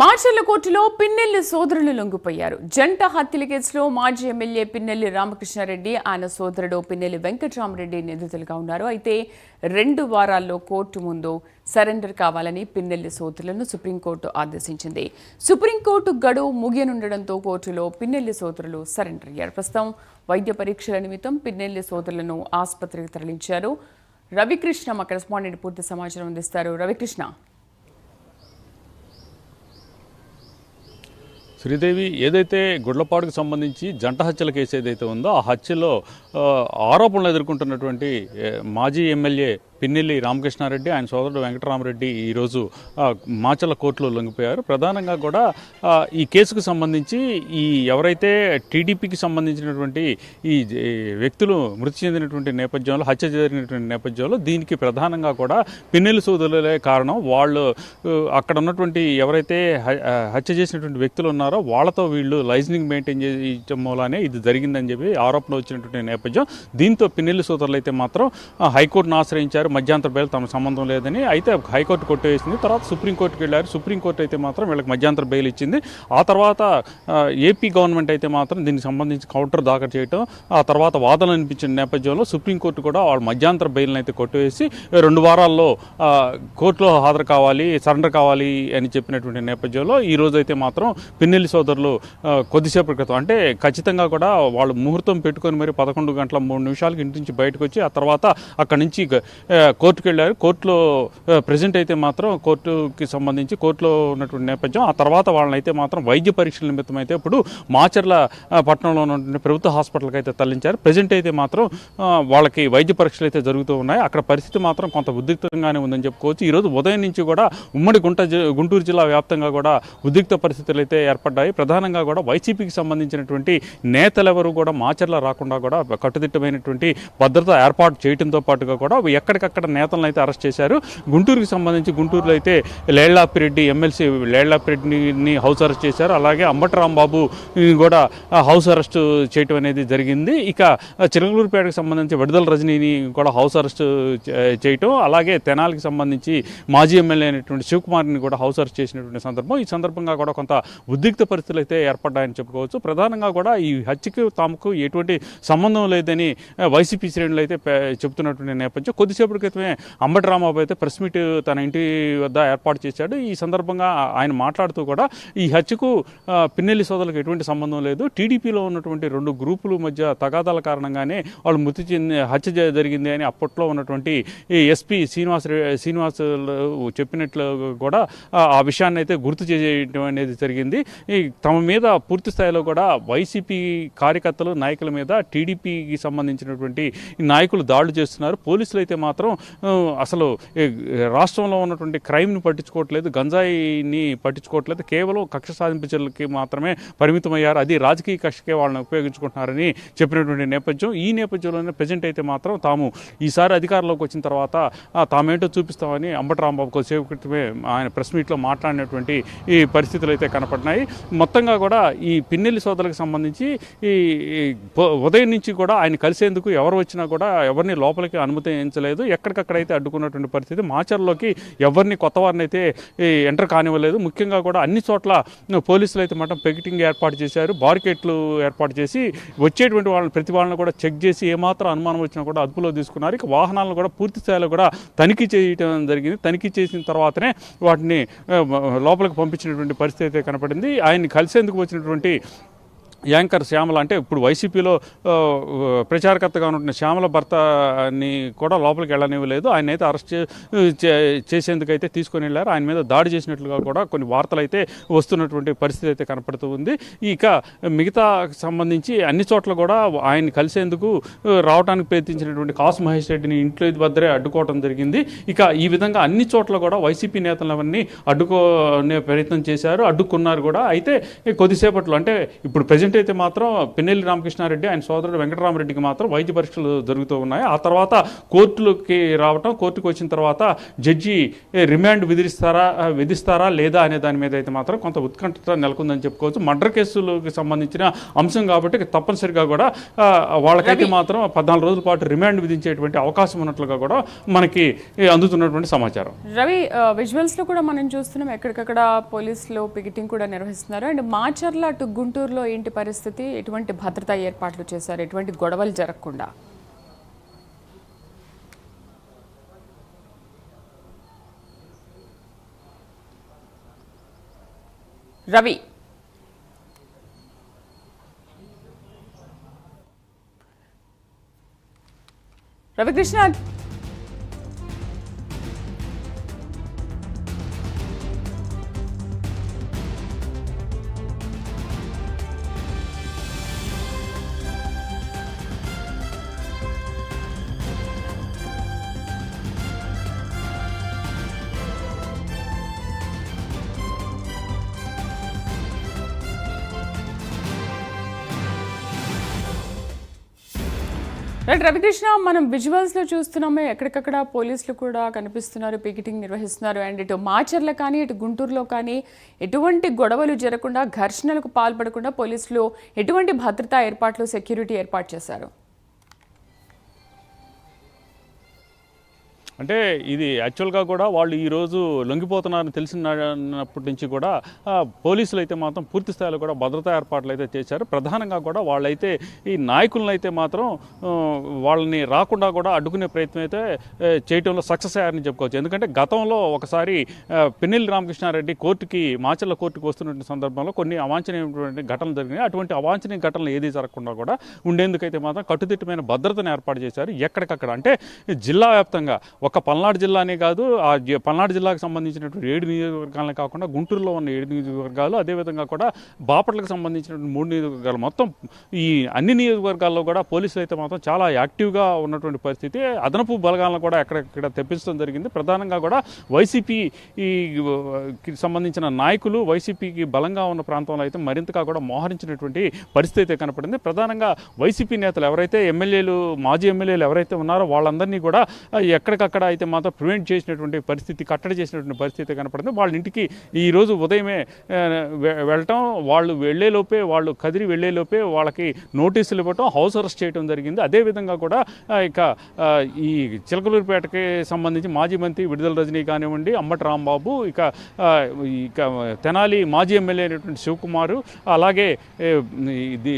మార్చర్ల కోర్టులో పిన్నెల్లి సోదరులు లొంగిపోయారు. జంట హత్యల కేసులో మాజీ ఎమ్మెల్యే పిన్నెల్లి రామకృష్ణారెడ్డి ఆయన సోదరుడు పిన్నెల్లి వెంకటరామరెడ్డి నిందితులుగా ఉన్నారు. అయితే రెండు వారాల్లో కోర్టు ముందు సరెండర్ కావాలని పిన్నెల్లి సోదరులను సుప్రీంకోర్టు ఆదేశించింది. సుప్రీంకోర్టు గడువు ముగియనుండడంతో కోర్టులో పిన్నెల్లి సోదరులు సరెండర్ అయ్యారు. ప్రస్తుతం వైద్య పరీక్షల నిమిత్తం పిన్నెల్లి సోదరులను ఆసుపత్రికి తరలించారు. రవికృష్ణ మా కరెస్పాండెంట్ పూర్తి సమాచారం అందిస్తారు. రవికృష్ణ. శ్రీదేవి ఏదైతే గుడ్లపాడుకు సంబంధించి జంట హత్యల కేసు ఏదైతే ఉందో ఆ హత్యలో ఆరోపణలు ఎదుర్కొంటున్నటువంటి మాజీ ఎమ్మెల్యే పిన్నెల్లి రామకృష్ణారెడ్డి ఆయన సోదరుడు వెంకటరామరెడ్డి ఈరోజు మాచల కోర్టులో లొంగిపోయారు. ప్రధానంగా కూడా ఈ కేసుకు సంబంధించి ఈ ఎవరైతే టీడీపీకి సంబంధించినటువంటి ఈ వ్యక్తులు మృతి చెందినటువంటి నేపథ్యంలో హత్య జరిగినటువంటి నేపథ్యంలో దీనికి ప్రధానంగా కూడా పిన్నెల్లి సోదరులే కారణం. వాళ్ళు అక్కడ ఉన్నటువంటి ఎవరైతే హత్య చేసినటువంటి వ్యక్తులు ఉన్నారో వాళ్ళతో వీళ్ళు లైజనింగ్ మెయింటైన్ చేయడం మూలానే ఇది జరిగిందని చెప్పి ఆరోపణ వచ్చినటువంటి నేపథ్యం. దీంతో పిన్నెల్లి సోదరులు అయితే మాత్రం హైకోర్టును ఆశ్రయించారు. మధ్యాంతర బెయిల్ తమ సంబంధం లేదని అయితే హైకోర్టు కొట్టేసింది. తర్వాత సుప్రీంకోర్టుకి వెళ్ళారు. సుప్రీంకోర్టు అయితే మాత్రం వీళ్ళకి మధ్యాంతర బెయిల్ ఇచ్చింది. ఆ తర్వాత ఏపీ గవర్నమెంట్ అయితే మాత్రం దీనికి సంబంధించి కౌంటర్ దాఖలు చేయటం ఆ తర్వాత వాదనలు అనిపించిన నేపథ్యంలో సుప్రీంకోర్టు కూడా వాళ్ళ మధ్యాంతర బెయిల్ని అయితే కొట్టివేసి రెండు వారాల్లో కోర్టులో హాజరు కావాలి సరెండర్ కావాలి అని చెప్పినటువంటి నేపథ్యంలో ఈ రోజు అయితే మాత్రం పిన్నెల్లి సోదరులు కొద్దిసేపటి క్రితం అంటే ఖచ్చితంగా కూడా వాళ్ళు ముహూర్తం పెట్టుకొని మరి పదకొండు గంటల మూడు నిమిషాలకి ఇంటి నుంచి బయటకు వచ్చి ఆ తర్వాత అక్కడి నుంచి కోర్టుకు వెళ్ళారు కోర్టులో ప్రజెంట్ అయితే మాత్రం కోర్టుకి సంబంధించి కోర్టులో ఉన్నటువంటి నేపథ్యం ఆ తర్వాత వాళ్ళని అయితే మాత్రం వైద్య పరీక్షల నిమిత్తం అయితే ఇప్పుడు మాచర్ల పట్టణంలో ఉన్నటువంటి ప్రభుత్వ హాస్పిటల్కి అయితే తరలించారు. ప్రజెంట్ అయితే మాత్రం వాళ్ళకి వైద్య పరీక్షలు అయితే జరుగుతూ ఉన్నాయి. అక్కడ పరిస్థితి మాత్రం కొంత ఉద్రిక్తంగానే ఉందని చెప్పుకోవచ్చు. ఈరోజు ఉదయం నుంచి కూడా ఉమ్మడి గుంట జి- గుంటూరు జిల్లా వ్యాప్తంగా కూడా ఉద్రిక్త పరిస్థితులు అయితే ఏర్పడ్డాయి. ప్రధానంగా కూడా వైసీపీకి సంబంధించినటువంటి నేతలెవరూ కూడా మాచర్ల రాకుండా కూడా కట్టుదిట్టమైనటువంటి భద్రత ఏర్పాటు చేయడంతో పాటుగా కూడా ఎక్కడికక్కడ నేతలను అయితే అరెస్ట్ చేశారు. గుంటూరుకి సంబంధించి గుంటూరులో అయితే లేళ్ళాపిరెడ్డి ఎమ్మెల్సీ లేళ్ళాపిరెడ్డిని హౌస్ అరెస్ట్ చేశారు. అలాగే అంబటరాంబాబు కూడా హౌస్ అరెస్ట్ చేయటం అనేది జరిగింది. ఇక ఆ, చిలకలూరుపేటకు సంబంధించి విడుదల రజనీని కూడా హౌస్ అరెస్ట్ చేయటం. అలాగే తెనాలికి సంబంధించి మాజీ ఎమ్మెల్యే అయినటువంటి శివకుమార్ని కూడా హౌస్ అరెస్ట్ చేసినటువంటి సందర్భం. ఈ సందర్భంగా కూడా కొంత ఉద్రిక్త పరిస్థితులు అయితే ఏర్పడ్డాయని చెప్పుకోవచ్చు. ప్రధానంగా కూడా ఈ హత్యకు తాముకు ఎటువంటి సంబంధం లేదని వైసీపీ శ్రేణులు అయితే చెబుతున్నటువంటి నేపథ్యం. కొద్దిసేపు కొద్దిసేపటి క్రితమే అంబటి రాంబాబు అయితే ప్రెస్ మీట్ తన ఇంటి వద్ద ఏర్పాటు చేశాడు. ఈ సందర్భంగా ఆయన మాట్లాడుతూ కూడా ఈ హత్యకు పిన్నెల్లి సోదరులకు ఎటువంటి సంబంధం లేదు. టీడీపీలో ఉన్నటువంటి రెండు గ్రూపుల మధ్య తగాదాల కారణంగానే వాళ్ళు మృతి చెంది హత్య జరిగింది అని అప్పట్లో ఉన్నటువంటి ఈ ఎస్పీ శ్రీనివాస్ శ్రీనివాస్ చెప్పినట్లు కూడా ఆ విషయాన్ని అయితే గుర్తు చేయడం అనేది జరిగింది. ఈ తమ మీద పూర్తి స్థాయిలో కూడా వైసీపీ కార్యకర్తలు నాయకుల మీద టీడీపీకి సంబంధించినటువంటి నాయకులు దాడులు చేస్తున్నారు. పోలీసులు అయితే మాత్రం ఆ, అసలు రాష్ట్రంలో ఉన్నటువంటి క్రైమ్ని పట్టించుకోవట్లేదు గంజాయిని పట్టించుకోవట్లేదు కేవలం కక్ష సాధింపు చర్యలకి మాత్రమే పరిమితమయ్యారు. అది రాజకీయ కక్షకే వాళ్ళని ఉపయోగించుకుంటున్నారని చెప్పినటువంటి నేపథ్యం. ఈ నేపథ్యంలోనే ప్రజెంట్ అయితే మాత్రం తాము ఈసారి అధికారంలోకి వచ్చిన తర్వాత తామేంటో చూపిస్తామని అంబటి రాంబాబు కొద్దిసేపు క్రితమే ఆయన ప్రెస్ మీట్లో మాట్లాడినటువంటి ఈ పరిస్థితులు అయితే కనపడినాయి మొత్తంగా కూడా ఈ పిన్నెల్లి సోదరులకు సంబంధించి ఈ ఉదయం నుంచి కూడా ఆయన కలిసేందుకు ఎవరు వచ్చినా కూడా ఎవరిని లోపలికి అనుమతించలేదు. ఎక్కడికక్కడైతే అడ్డుకున్నటువంటి పరిస్థితి. మాచర్లోకి ఎవరిని కొత్త వారిని అయితే ఎంటర్ కానివ్వలేదు. ముఖ్యంగా కూడా అన్ని చోట్ల పోలీసులు అయితే మటం పెగిటింగ్ ఏర్పాటు చేశారు. బార్కెట్లు ఏర్పాటు చేసి వచ్చేటువంటి వాళ్ళని ప్రతి వాళ్ళని కూడా చెక్ చేసి ఏమాత్రం అనుమానం వచ్చినా కూడా అదుపులో తీసుకున్నారు. ఇక వాహనాలను కూడా పూర్తి స్థాయిలో కూడా తనిఖీ చేయడం జరిగింది. తనిఖీ చేసిన తర్వాతనే వాటిని లోపలికి పంపించినటువంటి పరిస్థితి అయితే కనపడింది. ఆయన్ని కలిసేందుకు వచ్చినటువంటి యాంకర్ శ్యామల అంటే ఇప్పుడు వైసీపీలో ప్రచారకర్తగా ఉన్న శ్యామల భర్తని కూడా లోపలికి వెళ్ళనివ్వలేదు. ఆయన అయితే అరెస్ట్ చే- చేసేందుకైతే తీసుకొని వెళ్ళారు. ఆయన మీద దాడి చేసినట్లుగా కూడా కొన్ని వార్తలు అయితే వస్తున్నటువంటి పరిస్థితి అయితే కనపడుతూ ఉంది. ఇక మిగతా సంబంధించి అన్ని చోట్ల కూడా ఆయన కలిసేందుకు రావడానికి ప్రయత్నించినటువంటి కాసు మహేష్ రెడ్డిని ఇంట్లో వద్దరే అడ్డుకోవడం జరిగింది. ఇక ఈ విధంగా అన్ని చోట్ల కూడా వైసీపీ నేతలు అవన్నీ అడ్డుకోనే ప్రయత్నం చేశారు అడ్డుకున్నారు కూడా. అయితే కొద్దిసేపట్లో అంటే ఇప్పుడు ప్రజెంట్ ప్రజెంట్ అయితే మాత్రం పిన్నెల్లి రామకృష్ణారెడ్డి ఆయన సోదరుడు వెంకటరామరెడ్డికి మాత్రం వైద్య పరీక్షలు జరుగుతూ ఉన్నాయి. ఆ తర్వాత కోర్టులోకి రావటం కోర్టుకు వచ్చిన తర్వాత జడ్జి రిమాండ్ విధిస్తారా విధిస్తారా లేదా? అనే దాని మీద అయితే మాత్రం కొంత ఉత్కంఠ నెలకొందని చెప్పుకోవచ్చు. మర్డర్ కేసులకు సంబంధించిన అంశం కాబట్టి తప్పనిసరిగా కూడా వాళ్ళకైతే మాత్రం పద్నాలుగు రోజుల పాటు రిమాండ్ విధించేటువంటి అవకాశం ఉన్నట్లుగా కూడా మనకి అందుతున్నటువంటి సమాచారం. రవి విజువల్స్లో కూడా మనం చూస్తున్నాం ఎక్కడికక్కడ పోలీసులు పికెటింగ్ కూడా నిర్వహిస్తున్నారు. అండ్ మాచర్ల అటు గుంటూరులో ఏంటి పరిస్థితి ఎటువంటి భద్రతా ఏర్పాట్లు చేశారు ఎటువంటి గొడవలు జరగకుండా? రవి. రవికృష్ణ రైట్ రవికృష్ణ మనం విజువల్స్లో చూస్తున్నామే చూస్తున్నాము ఎక్కడికక్కడ పోలీసులు కూడా కనిపిస్తున్నారు పికెటింగ్ నిర్వహిస్తున్నారు. అండ్ ఇటు మాచర్ల కానీ ఇటు గుంటూరులో కానీ ఎటువంటి గొడవలు జరగకుండా ఘర్షణలకు పాల్పడకుండా పోలీసులు ఎటువంటి భద్రతా ఏర్పాట్లు సెక్యూరిటీ ఏర్పాటు చేశారు? అంటే ఇది యాక్చువల్గా కూడా వాళ్ళు ఈరోజు లొంగిపోతున్నారని తెలిసినప్పటి నుంచి కూడా పోలీసులు అయితే మాత్రం పూర్తి స్థాయిలో కూడా భద్రతా ఏర్పాట్లు అయితే చేశారు. ప్రధానంగా కూడా వాళ్ళైతే ఈ నాయకులను అయితే మాత్రం వాళ్ళని రాకుండా కూడా అడ్డుకునే ప్రయత్నం అయితే చేయటంలో సక్సెస్ అయ్యారని చెప్పుకోవచ్చు. ఎందుకంటే గతంలో ఒకసారి పెన్నెల్లి రామకృష్ణారెడ్డి కోర్టుకి మాచర్ల కోర్టుకి వస్తున్నటువంటి సందర్భంలో కొన్ని అవాంఛనీయమైనటువంటి ఘటనలు జరిగినాయి. అటువంటి అవాంఛనీయ ఘటనలు ఏది జరగకుండా కూడా ఉండేందుకైతే మాత్రం కట్టుదిట్టమైన భద్రతను ఏర్పాటు చేశారు ఎక్కడికక్కడ. అంటే జిల్లా వ్యాప్తంగా ఒక పల్నాడు జిల్లానే కాదు ఆ పల్నాడు జిల్లాకు సంబంధించినటువంటి ఏడు నియోజకవర్గాలనే కాకుండా గుంటూరులో ఉన్న ఏడు నియోజకవర్గాలు అదేవిధంగా కూడా బాపట్లకు సంబంధించినటువంటి మూడు నియోజకవర్గాలు. మొత్తం ఈ అన్ని నియోజకవర్గాల్లో కూడా పోలీసులు అయితే మాత్రం చాలా యాక్టివ్గా ఉన్నటువంటి పరిస్థితి. అదనపు బలగాలను కూడా ఎక్కడెక్కడ తెప్పించడం జరిగింది. ప్రధానంగా కూడా వైసీపీ ఈ సంబంధించిన నాయకులు వైసీపీకి బలంగా ఉన్న ప్రాంతంలో అయితే మరింతగా కూడా మోహరించినటువంటి పరిస్థితి అయితే కనపడింది. ప్రధానంగా వైసీపీ నేతలు ఎవరైతే ఎమ్మెల్యేలు మాజీ ఎమ్మెల్యేలు ఎవరైతే ఉన్నారో వాళ్ళందరినీ కూడా ఎక్కడికక్కడ ఎక్కడికక్కడ అయితే మాత్రం ప్రివెంట్ చేసినటువంటి పరిస్థితి కట్టడి చేసినటువంటి పరిస్థితి కనపడుతుంది వాళ్ళ ఇంటికి ఈ రోజు ఉదయమే వెళ్ళటం వాళ్ళు వెళ్ళేలోపే వాళ్ళు కదిరి వెళ్ళేలోపే వాళ్ళకి నోటీసులు ఇవ్వటం హౌస్ అరెస్ట్ చేయడం జరిగింది. అదేవిధంగా కూడా ఇక ఈ చిలకలూరుపేటకి సంబంధించి మాజీ మంత్రి విడుదల రజనీ కానివ్వండి అమ్మటి రాంబాబు ఇక ఇక తెనాలి మాజీ ఎమ్మెల్యే అయినటువంటి శివకుమారు అలాగే ఇది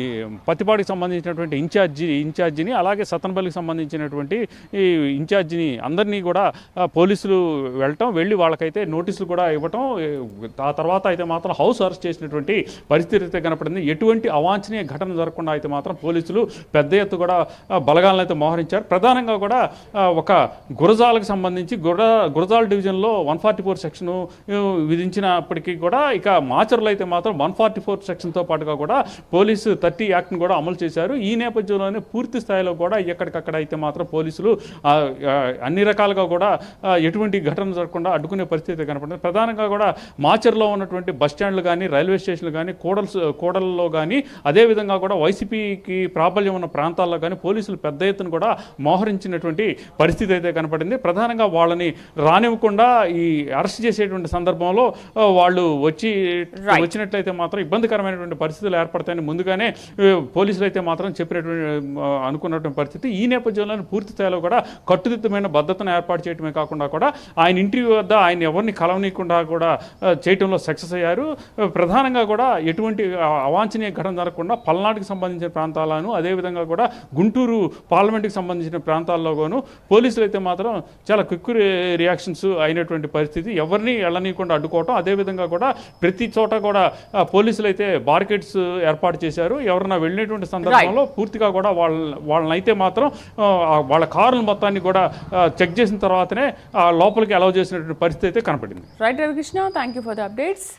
పత్తిపాటికి సంబంధించినటువంటి ఇన్ఛార్జి ఇన్ఛార్జిని అలాగే సతన్పల్లికి సంబంధించినటువంటి ఈ ఇన్ఛార్జిని అందరినీ కూడా పోలీసులు వెళ్ళటం వెళ్ళి వాళ్ళకైతే నోటీసులు కూడా ఇవ్వటం ఆ తర్వాత అయితే మాత్రం హౌస్ అరెస్ట్ చేసినటువంటి పరిస్థితి అయితే కనపడింది. ఎటువంటి అవాంఛనీయ ఘటన జరగకుండా అయితే మాత్రం పోలీసులు పెద్ద ఎత్తు కూడా బలగాలను అయితే మోహరించారు. ప్రధానంగా కూడా ఒక గురజాలకు సంబంధించి గుర గురజాల డివిజన్లో వన్ ఫార్టీ ఫోర్ సెక్షన్ విధించినప్పటికీ కూడా ఇక మాచర్లు అయితే మాత్రం వన్ ఫార్టీ ఫోర్ సెక్షన్తో పాటుగా కూడా పోలీసు థర్టీ యాక్ట్ను కూడా అమలు చేశారు. ఈ నేపథ్యంలోనే పూర్తి స్థాయిలో కూడా ఎక్కడికక్కడ అయితే మాత్రం పోలీసులు అన్ని రకాల రకాలుగా కూడా ఎటువంటి ఘటన జరగకుండా అడ్డుకునే పరిస్థితి కనపడింది ప్రధానంగా కూడా మాచర్లో ఉన్నటువంటి బస్ స్టాండ్లు కానీ రైల్వే స్టేషన్లు కానీ కోడల్స్ కోడల్లో కానీ అదేవిధంగా కూడా వైసీపీకి ప్రాబల్యం ఉన్న ప్రాంతాల్లో కానీ పోలీసులు పెద్ద ఎత్తున కూడా మోహరించినటువంటి పరిస్థితి అయితే కనపడింది. ప్రధానంగా వాళ్ళని రానివ్వకుండా ఈ అరెస్ట్ చేసేటువంటి సందర్భంలో వాళ్ళు వచ్చి. వచ్చినట్లయితే మాత్రం ఇబ్బందికరమైనటువంటి పరిస్థితులు ఏర్పడతాయని ముందుగానే పోలీసులు అయితే మాత్రం చెప్పినటువంటి అనుకున్నటువంటి పరిస్థితి. ఈ నేపథ్యంలో పూర్తి స్థాయిలో కూడా కట్టుదిట్టమైన భద్రతను ఏర్పాటు చేయడమే కాకుండా కూడా ఆయన ఇంటి వద్ద ఆయన ఎవరిని కలవనీయకుండా కూడా చేయటంలో సక్సెస్ అయ్యారు. ప్రధానంగా కూడా ఎటువంటి అవాంఛనీయ ఘటన జరగకుండా పల్నాడుకి సంబంధించిన ప్రాంతాలను అదేవిధంగా కూడా గుంటూరు పార్లమెంట్కి సంబంధించిన ప్రాంతాల్లోనూ పోలీసులు అయితే మాత్రం చాలా క్విక్ రియాక్షన్స్ అయినటువంటి పరిస్థితి. ఎవరిని వెళ్ళనీయకుండా అడ్డుకోవటం అదేవిధంగా కూడా ప్రతి చోట కూడా పోలీసులు అయితే బార్కెట్స్ ఏర్పాటు చేశారు. ఎవరన్నా వెళ్ళినటువంటి సందర్భంలో పూర్తిగా కూడా వాళ్ళ వాళ్ళని అయితే మాత్రం వాళ్ళ కారుల మొత్తాన్ని కూడా చెక్ చేసిన తర్వాతనే లోపలికి అలౌ చేసినటువంటి పరిస్థితి అయితే కనపడింది. Right Ravikrishna thank you for the updates